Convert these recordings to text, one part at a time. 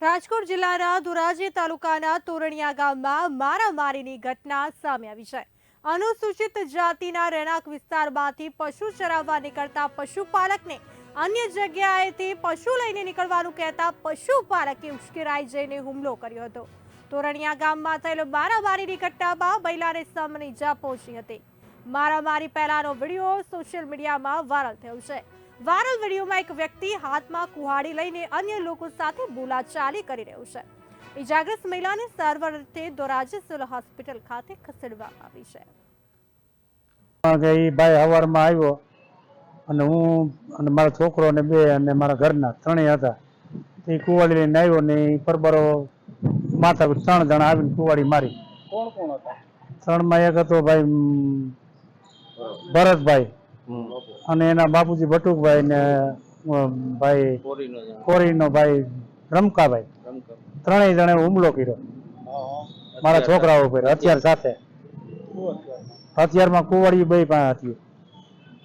રાજકોટ જિલ્લાના ધોરાજી તાલુકાના તોરણિયા ગામમાં મારામારીની ઘટના સામે આવી છે. અનુસૂચિત જાતિના રહેણાંક વિસ્તારમાંથી પશુ ચરાવવા નીકળતા પશુપાલકને અન્ય જગ્યાએથી પશુ લઈને નીકળવાનું કહેતા પશુપાલકે ઉશ્કેરાઈ જઈને હુમલો કર્યો હતો. તોરણિયા ગામમાં થયેલો મારામારીની ઘટનામાં મહિલાને સામાન્ય ઇજા પહોંચી હતી. મારામારી પહેલાનો વીડિયો સોશિયલ મીડિયામાં વાયરલ થયો છે. વાયરલ વિડીયોમાં એક વ્યક્તિ હાથમાં કુહાડી લઈને અન્ય લોકો સાથે બોલાચાલી કરી રહ્યો છે. ઇજાગ્રસ્ત મહિલાને સારવાર અર્થે ધોરાજી સિવિલ હોસ્પિટલ ખાતે ખસેડવામાં આવી છે. કે એ ભાઈ હવારમાં આવ્યો અને હું અને મારો છોકરો અને બે અને મારા ઘરના ત્રણેય હતા. એ કુવાડી લઈને આવ્યો ને એ પરબરો માથા પર ત્રણ જણા આવીને કુવાડી મારી. કોણ કોણ હતા? ત્રણમાં એક હતો ભાઈ ભરતભાઈ. અને એના બાપુજી બટુકભાઈ ને ભાઈ. કોરીનો ભાઈ રમકાભાઈ. ત્રણેય જણે હુમલો કર્યો મારા છોકરાઓ ઉપર હથિયાર સાથે? હથિયારમાં કુવાડિયું બે પાસે હતી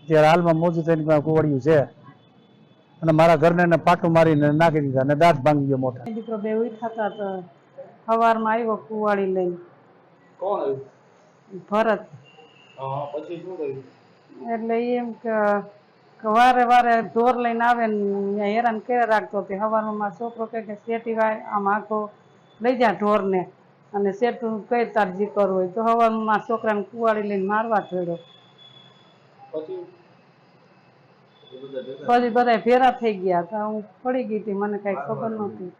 ત્યારે હાલમાં મોજું થઈને પાસે કુવાડિયું છે અને મારા ઘરને એને પાટું મારીને નાખી દીધા અને દાંત ભાંગી ગયો મોટા દીકરો બે ઉઠાતા તો સવારમાં આવ્યો કુવાડી લઈને કોણ આવ્યું? ભરત હા, પછી શું થયું? એટલે એમ કે વારે વારે ઢોર લઈને આવે ને હેરાન કરે રાખતો કે સવારમાં છોકરો કહે કે શેઠી ભાઈ આમ આખો લઈ જા ઢોરને અને શેઠું કઈ તાર જી કરવું હોય તો સવારમાં છોકરાને કુવાડી લઈને મારવા થયો પછી? બધા? ભેરા થઈ ગયા હતા હું પડી ગઈ હતી મને કઈ ખબર નહોતી